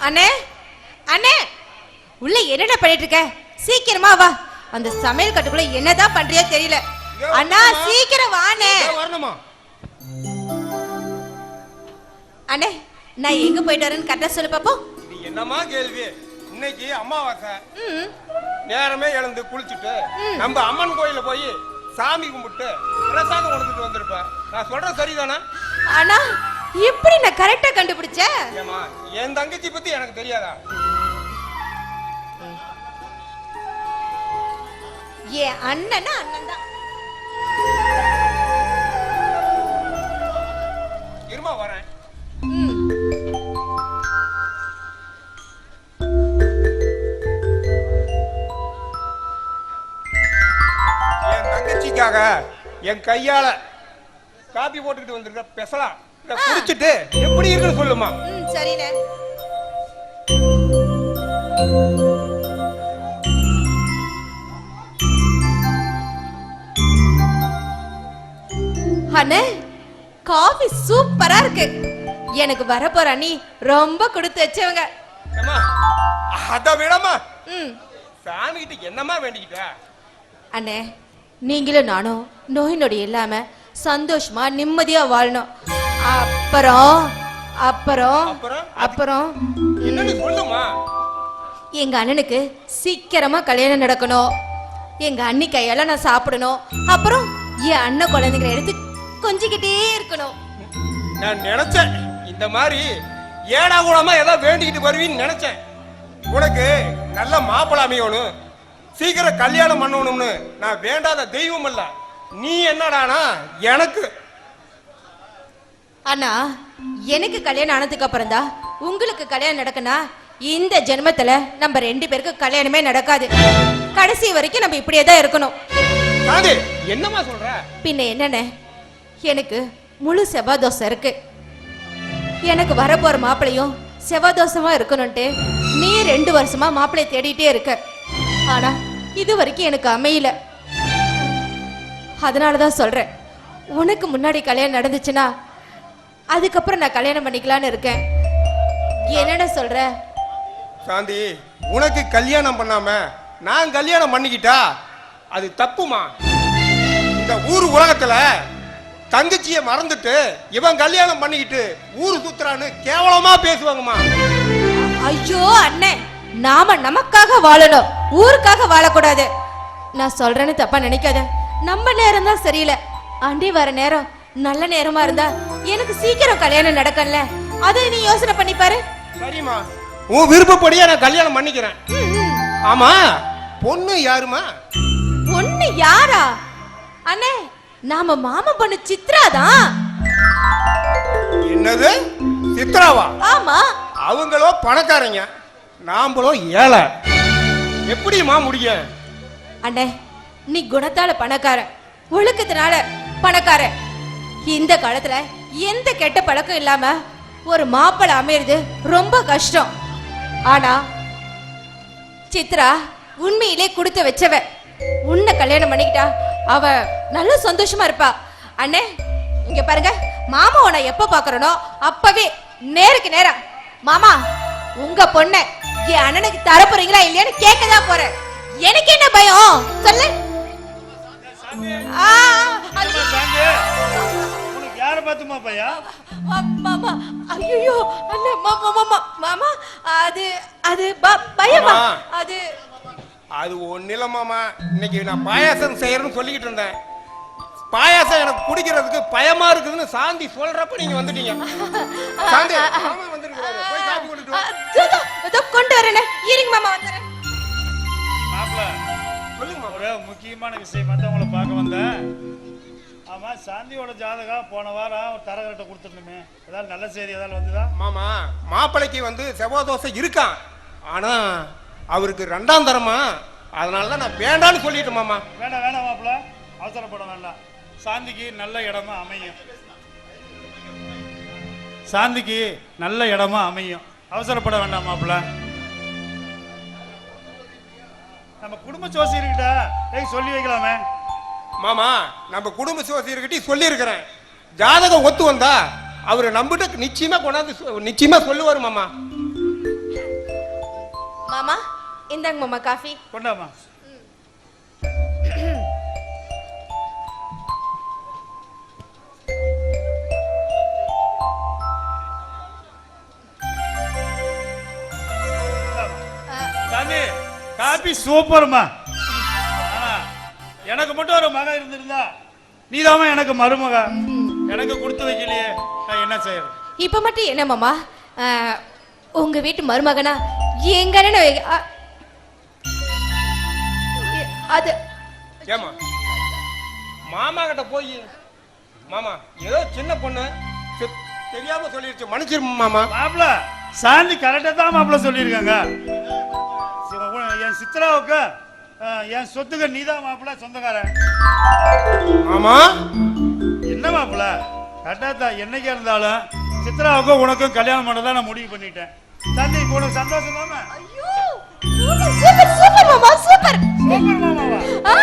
அண்ணே அண்ணே உள்ள என்னடா பண்ணிட்டு இருக்க? சீக்கிரமா வா. அந்த சமையல் கட்டுக்குள்ள என்னதான் பண்றியோ தெரியல. அண்ணா? சீக்கிரம் வாண்ணே. வரணுமா? அண்ணே நான் எங்க போயிட்டு வரேன்னு கரெக்டா சொல்லு பாப்போம். இது என்னம்மா கேள்வி? இன்னைக்கு அமாவாசை. ம். நேரமே எழுந்து குளிச்சுட்டு நம்ம அம்மன் கோயில போய் சாமி கும்பிட்டு பிரசாதம் கொடுத்துட்டு வந்திருப்பேன் நான் சொல்றது சரிதானே? அண்ணா எப்படி நான் கரெக்டா கண்டுபிடிச்சேன் ஏமா என் தங்கச்சி பத்தி எனக்கு தெரியாதா? என் அண்ணனா அண்ணன் தான் இருமா வரேன். என் தங்கச்சிக்காக என் கையால காப்பி போட்டுக்கிட்டு வந்திருக்க பெசலாம் குடிச்சிட்டு எப்படி இருக்குன்னு சொல்லுமா. சரிண்ணே. அண்ணே காஃபி சூப்பரா இருக்கு. எனக்கு வரப்போற அண்ணி ரொம்ப கொடுத்து வச்சவங்க. அத விடமா சாமி கிட்ட என்னம்மா வேண்டிக்கிட்ட? அண்ணே நீங்களும் நானும் நோய் நொடி இல்லாம சந்தோஷமா நிம்மதியா வாழணும். அப்புறம் அப்புறம் அப்புறம்? எங்க அண்ணனுக்கு சீக்கிரமா கல்யாணம் நடக்கணும். எங்க அண்ணி கையால நான் சாப்பிடணும். அப்புறம் என் அண்ணன் குழந்தைங்களை எடுத்து கொஞ்சிக்கிட்டே இருக்கணும். நான் நினைச்சேன். இந்த மாதிரி ஏடா கூடமா ஏதோ வேண்டிக்கிட்டு வருவீன்னு நினைச்சேன். உனக்கு நல்ல மாப்பிள்ளை அமையணும். சீக்கிரம் கல்யாணம் பண்ணணும்னு நான் வேண்டாத தெய்வம் இல்ல. நீ என்னடானா எனக்கு? அண்ணா எனக்கு கல்யாணம் ஆனதுக்கு அப்புறம் தான் உங்களுக்கு கல்யாணம் நடக்குனா இந்த ஜென்மத்துல நம்ம ரெண்டு பேருக்கு கல்யாணமே நடக்காது. கடைசி வரைக்கும் நம்ம இப்படியே தான் இருக்கணும். காந்தி என்னம்மா சொல்ற? பின்ன என்னண்ணே எனக்கு முழு செவ்வாய் தோசை இருக்கு. எனக்கு வரப்போற மாப்பிளையும் செவ்வாய் தோசைமா இருக்கணும்ட்டு நீ ரெண்டு வருஷமா மாப்பிளைய தேடிட்டே இருக்க. ஆனா இது வரைக்கும் எனக்கு அமையல. அதனாலதான் சொல்றேன் உனக்கு முன்னாடி கல்யாணம் நடந்துச்சுன்னா அதுக்கப்புறம் நான் கல்யாணம் பண்ணிக்கலான்னு இருக்கேன். என்னடா சொல்ற? சாந்தி உனக்கு கல்யாணம் பண்ணாம நான் கல்யாணம் பண்ணிக்கிட்டா அது தப்புமா? இந்த ஊர் உலகத்துல தங்கச்சிய மறந்துட்டு இவன் கல்யாணம் பண்ணிக்கிட்டு ஊர் சுத்துறான்னு கேவலமா பேசுவாங்கம்மா. ஐயோ அண்ணே நாம நமக்காக வாழணும். ஊருக்காக வாழக்கூடாது. நான் சொல்றேன்னு தப்பா நினைக்காத. நம்ம நேரம் தான் சரியில்லை. அண்டி வர நேரம் நல்ல நேரமா இருந்தா எனக்கு சீக்கிரம் கல்யாணம் நடக்கல. அதை நீ யோசனை பண்ணி பாரு. சரிம்மா. உன் விருப்பப்படியே நான் கல்யாணம் பண்ணிக்கிறேன். ஆமா பொண்ணு யாருமா? பொண்ணு யாரா? அண்ணே நாம மாமா பொண்ணு சித்ரா தான் என்னது? சித்ராவா? ஆமா. அவங்களோ பணக்காரங்க. நாம்பளோ ஏழை. எப்படிம்மா முடியும் அண்ணே நீ குணத்தால பணக்காரன். ஒழுக்கத்தினால பணக்காரன். இந்த காலத்துல எந்த கெட்ட பழக்கம் இல்லாம ஒரு மாப்பிள்ளை அமையிறது ரொம்ப கஷ்டம். ஆனா சித்ரா உண்மையிலே கொடுத்து வச்சவ. உன்னை கல்யாணம் பண்ணிக்கிட்டா அவ நல்ல சந்தோஷமா இருப்பா. அண்ணே இங்க பாருங்க மாமா உன்னை எப்ப பாக்குறனோ அப்பவே நேருக்கு நேரம் மாமா உங்க பொண்ணை என் அண்ணனுக்கு தர போறீங்களா இல்லையான்னு கேட்கதான் போறேன். எனக்கு என்ன பயம்? பார்த்துமா பையா? மாமா. ஐயோ அண்ணே மாமா மாமா மாமா. அது அது ப- பயமா மாமா. அது அது ஒன்னிலமாமா இன்னைக்கு நான் பாயாசம் செய்யறேன்னு சொல்லிக்கிட்டு இருந்தேன். பாயாசம் எனக்கு குடிக்கிறதுக்கு பயமா இருக்குதுன்னு சாந்தி சொல்றப்ப நீங்க வந்துட்டீங்க. சாந்தி மாமா வந்திருக்காரு போய் காப்பி கொண்டுட்டு அ, வா. கொண்டு வரேனே. இருங்க மாமா வந்துடுறேன் மாப்பிள சொல்லுங்க மாமா. ஒரு முக்கியமான விஷயம் வந்து உங்களை பார்க்க வந்தேன். ஆமா சாந்தியோட ஜாதகம் போன வாரம் தரகர்கிட்ட கொடுத்துருந்தோமே. ஏதாவது நல்ல செய்தி ஏதாவது வந்துதா? மாமா மாப்பிளைக்கு வந்து செவ்வாய் தோசை இருக்கான் ஆனா அவருக்கு ரெண்டாம் தரமா? அதனால தான் நான் வேண்டான்னு சொல்லிட்டேன் மாமா. வேணாம் வேணாம் மாப்பிள அவசரப்பட வேண்டாம். சாந்திக்கு நல்ல இடமா அமையும். சாந்திக்கு நல்ல இடமா அமையும். அவசரப்பட வேண்டாம் மாப்பிள நம்ம குடும்ப ஜோசியர்கிட்ட ஏய் சொல்லி வைக்கலாமே. மாமா நம்ம குடும்ப சிவசீர்கிட்டையும் சொல்லியிருக்கிறேன். ஜாதகம் ஒத்து வந்தா அவர் நம்மகிட்ட நிச்சயமா கொண்டாந்து நிச்சயமா சொல்லுவாரு மாமா. மாமா இந்தாங்க மாமா காஃபி. கொண்டாமா? காபி சூப்பர்மா. எனக்கு மட்டும் ஒரு மக இருந்திருந்தா நீதாம்மா எனக்கு மருமக. எனக்கு கொடுத்து வைக்கலையே நான் என்ன செய்யறது? இப்ப மட்டும் என்ன மாமா? ஆ, உங்க வீட்டு மருமகனா? எங்க அண்ணனை வை- அ- அது ஏமா மாமா கிட்ட போய் மாமா ஏதோ சின்ன பொண்ணு. தெ- தெரியாம சொல்லிருச்சு. மன்னிச்சிரு மாமா. மாப்பிள சாந்தி கரெக்டாக தான் மாப்பிள சொல்லியிருக்காங்க. சி- என் சித்ராவுக்கு என் சொத்துக்கு நீதான் மாப்பிள சொந்தக்காரன். மாமா என்ன மாப்பிள கரெக்டாக தான் என்னைக்கா இருந்தாலும் சித்ராவுக்கும் உனக்கும் கல்யாணம் பண்ணதான் நான் முடிவு பண்ணிட்டேன். இப்போ உனக்கு சந்தோஷம்? தானே ஐயோ சூப்பர் சூப்பர் மாமா சூப்பர். சூப்பர் மாமாவா? ஆ.